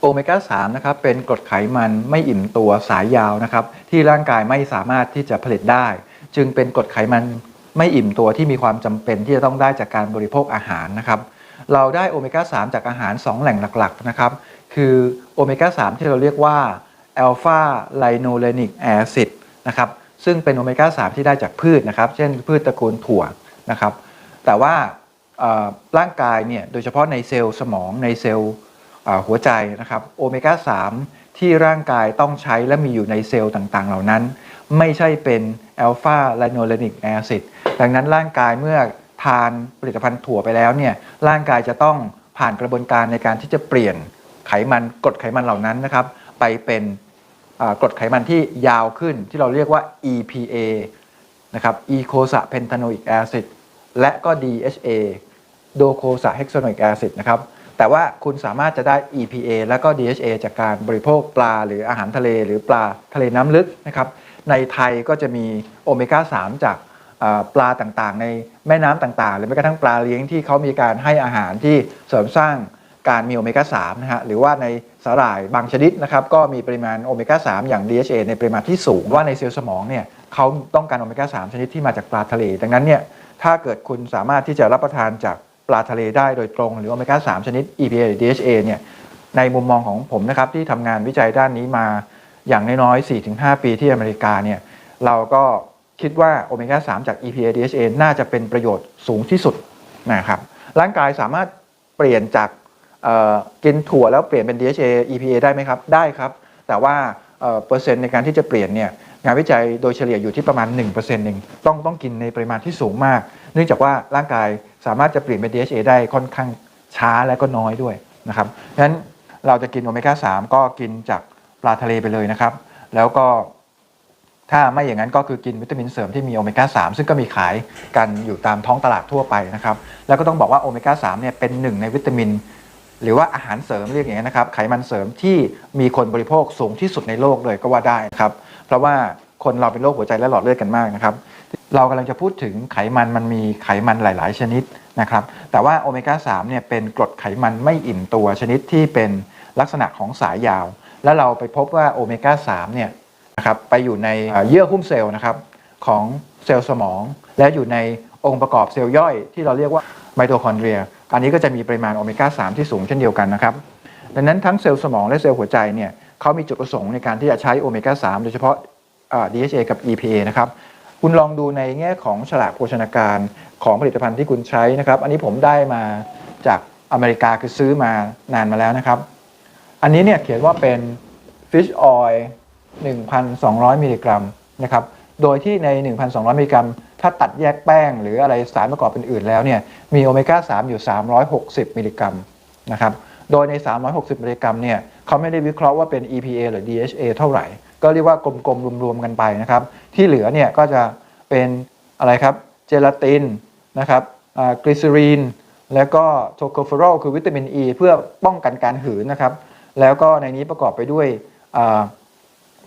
โอเมก้า3นะครับเป็นกรดไขมันไม่อิ่มตัวสายยาวนะครับที่ร่างกายไม่สามารถที่จะผลิตได้ จึงเป็นกรดไขมันไม่อิ่มตัวที่มีความจำเป็นที่จะต้องได้จากการบริโภคอาหารนะครับเราได้โอเมก้า3จากอาหาร 2 แหล่งหลักๆนะครับคือโอเมก้า3ที่เราเรียกว่าอัลฟาไลโนเลนิกแอซิดนะครับซึ่งเป็นโอเมก้า3ที่ได้จากพืชนะครับ เช่นพืชตระกูลถั่วนะครับแต่ว่าร่างกายเนี่ยโดยเฉพาะในเซลล์สมองในเซลล์ หัวใจนะครับโอเมก้า 3 ที่ร่างกายต้องใช้และมีอยู่ในเซลล์ต่างๆ เหล่านั้น ไม่ใช่เป็นอัลฟาไลโนเลนิกแอซิดดังนั้นร่างกายเมื่อทานผลิตภัณฑ์ถั่วไปแล้วเนี่ยร่างกายจะต้องผ่านกระบวนการในการที่จะเปลี่ยนไขมันกรดไขมันเหล่านั้นนะครับ ไปเป็นกรดไขมันที่ยาวขึ้นที่เราเรียกว่า EPA นะครับ e c o s a p e n t a n o i c acid และก็ DHA โดโคซาเฮกซ n โนอิกแอซิดนะครับ แต่ว่าคุณสามารถจะได้ EPA และก็ DHA จากการบริโภคปลา หรืออาหารทะเล หรือปลาทะเลน้ำลึกนะครับในไทยก็จะมีโอเมก้า 3 จากปลาต่างๆ ในแม่น้ำต่างๆ หรือแม้กระทั่งปลาเลี้ยงที่เขามีการให้อาหารที่เสริมสร้างการมีโอเมก้า 3 นะฮะ หรือว่าในสาหร่ายบางชนิดนะครับ ก็มีปริมาณโอเมก้า 3 อย่าง DHA ในปริมาณที่สูงว่าในเซลล์สมองเนี่ยเขาต้องการโอเมก้า 3 ชนิดที่มาจากปลาทะเล ดังนั้นเนี่ยถ้าเกิดคุณสามารถที่จะรับประทานจาก ปลาทะเลได้โดยตรง หรือโอเมก้า3ชนิด EPA หรือ DHA เนี่ยในมุมมองของผมนะครับที่ทำงานวิจัยด้านนี้มาอย่างน้อยๆ 4-5 ปีที่อเมริกาเนี่ยเราก็คิดว่าโอเมก้า3จาก EPA DHA น่าจะเป็นประโยชน์สูงที่สุดนะครับร่างกายสามารถเปลี่ยนจากกินถั่วแล้วเปลี่ยนเป็น DHA EPA ได้ไหมครับ ได้ครับ แต่ว่าเปอร์เซ็นต์ในการที่จะเปลี่ยนเนี่ย งานวิจัยโดยเฉลี่ยอยู่ที่ประมาณ 1%เองต้องต้องกินในปริมาณที่สูงมาก เนื่องจากว่าร่างกายสามารถจะเปลี่ยนเป็น DHA ได้ค่อนข้างช้าและก็น้อยด้วยนะครับดังนั้นเราจะกินโอเมก้า3ก็กินจากปลาทะเลไปเลยนะครับ แล้วก็ถ้าไม่อย่างนั้นก็คือกินวิตามินเสริมที่มีโอเมก้า3ซึ่งก็มีขายกันอยู่ตามท้องตลาดทั่วไปนะครับ แล้วก็ต้องบอกว่าโอเมก้า3เนี่ยเป็นหนึ่งในวิตามิน หรือว่าอาหารเสริมเรียกอย่างนี้นะครับไขมันเสริมที่มีคนบริโภคสูงที่สุดในโลกเลยก็ว่าได้ครับ เพราะว่าคนเราเป็นโรคหัวใจและหลอดเลือดกันมากนะครับ เรากำลังจะพูดถึงไขมันมันมีไขมันหลาย ๆ ชนิดนะครับ แต่ว่าโอเมก้า3เนี่ยเป็นกรดไขมันไม่อิ่มตัวชนิดที่เป็นลักษณะของสายยาว แล้วเราไปพบว่าโอเมก้า3เนี่ยนะครับไปอยู่ในเอ่อเยื่อหุ้มเซลล์นะครับของเซลล์สมอง และอยู่ในองค์ประกอบเซลล์ย่อยที่เราเรียกว่าไมโทคอนเดรีย อันนี้ก็จะมีปริมาณโอเมก้า3ที่สูงเช่นเดียวกันนะครับ ดังนั้นทั้งเซลล์สมองและเซลล์หัวใจเนี่ย เขามีจุดประสงค์ในการที่จะใช้โอเมก้า 3 โดยเฉพาะ DHA กับ EPA นะครับคุณลองดูในแง่ของฉลากโภชนาการของผลิตภัณฑ์ที่คุณใช้นะครับ อันนี้ผมได้มาจากอเมริกาคือซื้อมานานมาแล้วนะครับ อันนี้เนี่ยเขียนว่าเป็น fish oil 1,200 มิลลิกรัมนะครับ โดยที่ใน 1,200 มิลลิกรัม ถ้าตัดแยกแป้งหรืออะไรสารประกอบอื่นๆแล้วเนี่ย มีโอเมก้า 3 อยู่ 360 มิลลิกรัมนะครับ โดยใน 360 มิลลิกรัมเนี่ยเขาไม่ได้วิเคราะห์ว่าเป็น EPA หรือ DHA เท่าไหร่ ก็เรียกว่ากลมๆรวมๆกันไปนะครับ ที่เหลือเนี่ยก็จะเป็นอะไรครับ เจลาตินนะครับกลีเซอรีน แล้วก็โทโคเฟอรอลคือวิตามินอ e ีเพื่อป้องกันการหืนนะครับ แล้วก็ในนี้ประกอบไปด้วย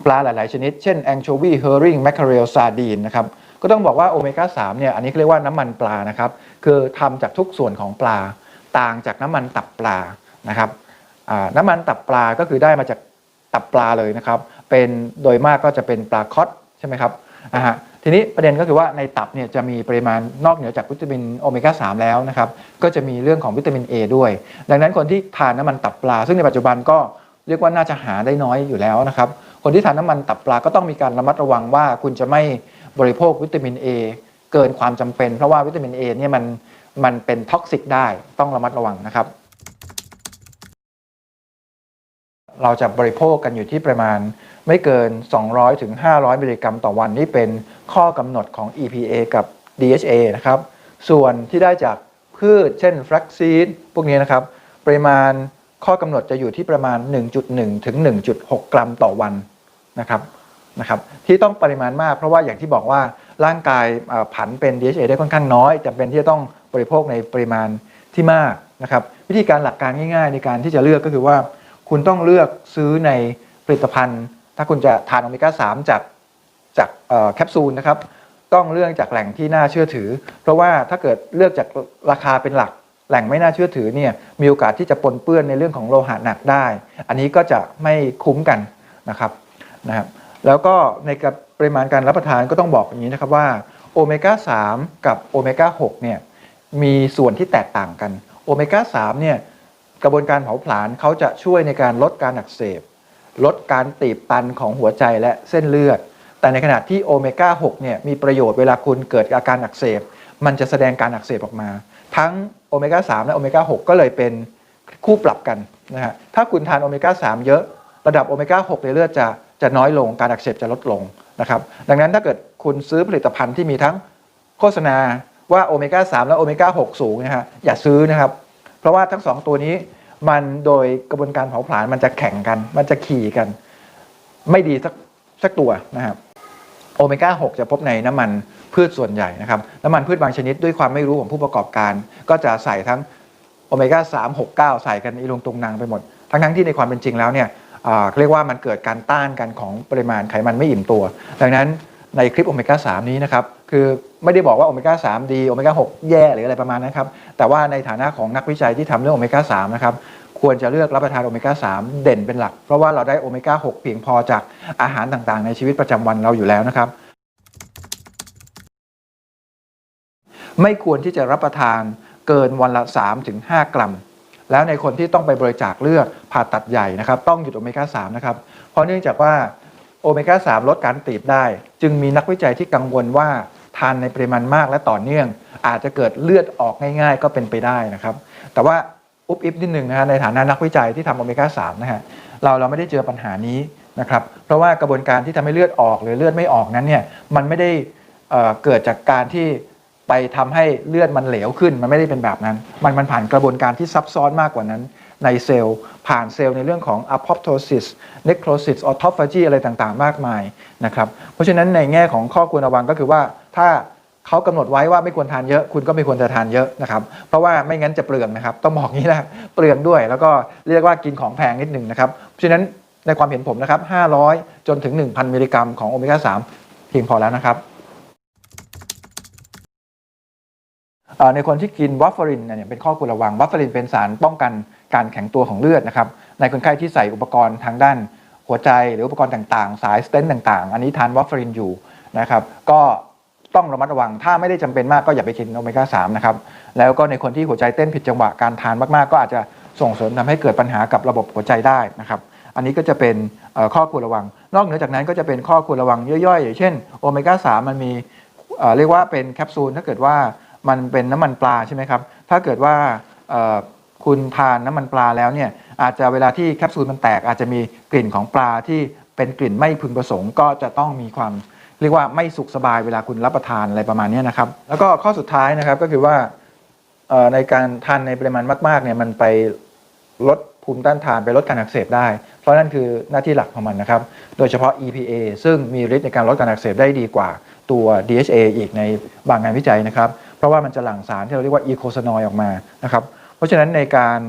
ปลาหลาย ๆ ชนิด เช่นแองโชวีเฮอริงแมคคาเรลซาดีนนะครับก็ต้องบอกว่าโอเมก้า3เนี่ยอันนี้เขาเรียกว่าน้ำมันปลานะครับ คือทำจากทุกส่วนของปลาต่างจากน้ำมันตับปลา นะครับน้ำมันตับปลาก็คือได้มาจากตับปลาเลยนะครับ เป็นโดยมากก็จะเป็นปลาคอตใช่ไหมครับอ่าฮะทีนี้ประเด็นก็คือว่าในตับเนี่ยจะมีปริมาณนอกเหนือจากวิตามินโอเมก้า3แล้วนะครับ ก็จะมีเรื่องของวิตามิน A ด้วย ดังนั้นคนที่ทานน้ำมันตับปลา ซึ่งในปัจจุบันก็เรียกว่าน่าจะหาได้น้อยอยู่แล้วนะครับ คนที่ทานน้ำมันตับปลาก็ต้องมีการระมัดระวังว่า คุณจะไม่บริโภควิตามิน A เกินความจำเป็น เพราะว่าวิตามิน A เนี่ยมันมันเป็นท็อกซิกได้ต้องระมัดระวังนะครับ เราจะบริโภคกันอยู่ที่ประมาณ ไม่เกิน 200ถึง500 มิลลิกรัมต่อวันนี่เป็นข้อกำหนดของ EPA กับ DHA นะครับ ส่วนที่ได้จากพืช เช่นแฟลกซีดพวกนี้นะครับ ปริมาณข้อกำหนดจะอยู่ที่ประมาณ 1.1 ถึง 1.6 กรัมต่อวันนะครับนะครับ ที่ต้องปริมาณมากเพราะว่าอย่างที่บอกว่าร่างกายผันเป็น DHA ได้ค่อนข้างน้อยจำเป็นที่จะต้องบริโภคในปริมาณที่มากนะครับ วิธีการหลักการง่าย ๆ ในการที่จะเลือกก็คือว่า คุณต้องเลือกซื้อในผลิตภัณฑ์ ถ้าคุณจะทานโอเมก้า 3 จากจากแคปซูลนะครับ ต้องเลือกจากแหล่งที่น่าเชื่อถือ เพราะว่าถ้าเกิดเลือกจากราคาเป็นหลัก แหล่งไม่น่าเชื่อถือเนี่ยมีโอกาสที่จะปนเปื้อนในเรื่องของโลหะหนักได้ อันนี้ก็จะไม่คุ้มกันนะครับนะครับ แล้วก็ในกับปริมาณการรับประทานก็ต้องบอกอย่างนี้นะครับว่าโอเมก้า 3 กับโอเมก้า 6 เนี่ยมีส่วนที่แตกต่างกันโอเมก้า 3 เนี่ย กระบวนการเผาผลาญเขาจะช่วยในการลดการอักเสบ ลดการตีบตันของหัวใจและเส้นเลือด แต่ในขณะที่โอเมก้า 6 เนี่ยมีประโยชน์เวลาคุณเกิดอาการอักเสบ มันจะแสดงการอักเสบออกมา ทั้งโอเมก้า 3 และโอเมก้า 6 ก็เลยเป็นคู่ปรับกันนะฮะ ถ้าคุณทานโอเมก้า 3 เยอะ ระดับโอเมก้า 6 ในเลือดจะจะน้อยลง การอักเสบจะลดลงนะครับ ดังนั้นถ้าเกิดคุณซื้อผลิตภัณฑ์ที่มีทั้งโฆษณาว่าโอเมก้า 3 และโอเมก้า 6 สูงนะฮะ อย่าซื้อนะครับ เพราะว่าทั้งสองตัวนี้มันโดยกระบวนการเผาผลาญมันจะแข่งกัน มันจะขี่กัน ไม่ดีสักสักตัวนะครับโอเมก้า 6 จะพบในน้ำมันพืชส่วนใหญ่นะครับ น้ำมันพืชบางชนิดด้วยความไม่รู้ของผู้ประกอบการ ก็จะใส่ทั้งโอเมก้า 3 6 9 ใส่กันอีลงตรงนางไปหมด ทั้งทั้งที่ในความเป็นจริงแล้วเนี่ยเรียกว่ามันเกิดการต้านกันของปริมาณไขมันไม่อิ่มตัว ดังนั้นในคลิปโอเมก้า 3 นี้นะครับ คือ ไม่ได้บอกว่าโอเมก้า3ดีโอเมก้า6แย่หรืออะไรประมาณนั้นครับ แต่ว่าในฐานะของนักวิจัยที่ทำเรื่องโอเมก้า3นะครับควรจะเลือกรับประทานโอเมก้า3เด่นเป็นหลัก เพราะว่าเราได้โอเมก้า6เพียงพอจากอาหารต่างๆ ในชีวิตประจำวันเราอยู่แล้วนะครับ ไม่ควรที่จะรับประทานเกินวันละ 3-5 กรัม แล้วในคนที่ต้องไปบริจาคเลือดผ่าตัดใหญ่นะครับ ต้องหยุดโอเมก้า3นะครับเพราะเนื่องจากว่าโอเมก้า3ลดการตีบได้ จึงมีนักวิจัยที่กังวลว่าานในปริมาณมากและต่อเนื่อง อาจจะเกิดเลือดออกง่าย ๆ ก็เป็นไปได้นะครับ แต่ว่าอุบอิบนิดหนึ่งนะฮะในฐานะนักวิจัยที่ทำโอเมก้า3นะฮะเราเราไม่ได้เจอปัญหานี้นะครับเพราะว่ากระบวนการที่ทำให้เลือดออกหรือเลือดไม่ออกนั้นเนี่ยมันไม่ได้เเกิดจากการที่ไปทำให้เลือดมันเหลวขึ้น มันไม่ได้เป็นแบบนั้น มันมันผ่านกระบวนการที่ซับซ้อนมากกว่านั้นในเซลล์ผ่านเซลล์ในเรื่องของ apoptosis necrosis autophagy อะไรต่างๆ มากมายนะครับเพราะฉะนั้นในแง่ของข้อควรระวังก็คือว่า ถ้าเขากำหนดไว้ว่าไม่ควรทานเยอะคุณก็ไม่ควรจะทานเยอะนะครับเพราะว่าไม่งั้นจะเปลืองนะครับต้องบอกงี้นะเปลืองด้วย แล้วก็เรียกว่ากินของแพงนิดหนึ่งนะครับเพราะฉะนั้นในความเห็นผมนะครับ 500 จนถึง 1,000 มิลลิกรัมของโอเมก้า 3 เพียงพอแล้วนะครับในคนที่กินวัฟเฟอรินเนี่ยเป็นข้อควรระวังวัฟเฟอรินเป็นสารป้องกันการแข็งตัวของเลือดนะครับในคนไข้ที่ใส่อุปกรณ์ทางด้านหัวใจหรืออุปกรณ์ต่างๆ สายสเตนต์ต่าง ๆ อันนี้ทานวัฟเฟอรินอยู่นะครับก็ ต้องระมัดระวัง ถ้าไม่ได้จำเป็นมากก็อย่าไปกินโอเมก้า3นะครับ แล้วก็ในคนที่หัวใจเต้นผิดจังหวะการทานมากๆ ก็อาจจะส่งเสริมทำให้เกิดปัญหากับระบบหัวใจได้นะครับ อันนี้ก็จะเป็นข้อควรระวัง นอกเหนือจากนั้นก็จะเป็นข้อควรระวังย่อยๆอย่างเช่นโอเมก้า3มันมีเรียกว่าเป็นแคปซูลถ้าเกิดว่ามันเป็นน้ำมันปลาใช่ไหมครับ ถ้าเกิดว่าคุณทานน้ำมันปลาแล้วเนี่ยอาจจะเวลาที่แคปซูลมันแตกอาจจะมีกลิ่นของปลาที่เป็นกลิ่นไม่พึงประสงค์ก็จะต้องมีความ เรียกว่าไม่สุขสบายเวลาคุณรับประทานอะไรประมาณนี้นะครับ แล้วก็ข้อสุดท้ายนะครับก็คือว่าในการทานในปริมาณมากๆเนี่ยมันไปลดภูมิต้านทานไปลดการอักเสบได้ เพราะนั่นคือหน้าที่หลักของมันนะครับ โดยเฉพาะ EPA ซึ่งมีฤทธิ์ในการลดการอักเสบได้ดีกว่าตัว DHA อีกในบางงานวิจัยนะครับ เพราะว่ามันจะหลั่งสารที่เราเรียกว่าอีโคซานอยออกมานะครับ เพราะฉะนั้นในการ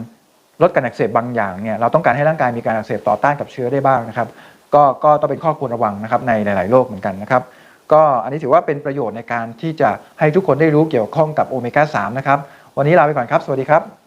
ลดการอักเสบบางอย่างเนี่ยเราต้องการให้ร่างกายมีการอักเสบต่อต้านกับเชื้อได้บ้างนะครับ ก็ก็ต้องเป็นข้อควรระวังนะครับในหลาย ๆโรคเหมือนกันนะครับ ก็อันนี้ถือว่าเป็นประโยชน์ในการที่จะให้ทุกคนได้รู้เกี่ยวข้องกับโอเมก้า3นะครับ วันนี้ลาไปก่อนครับ สวัสดีครับ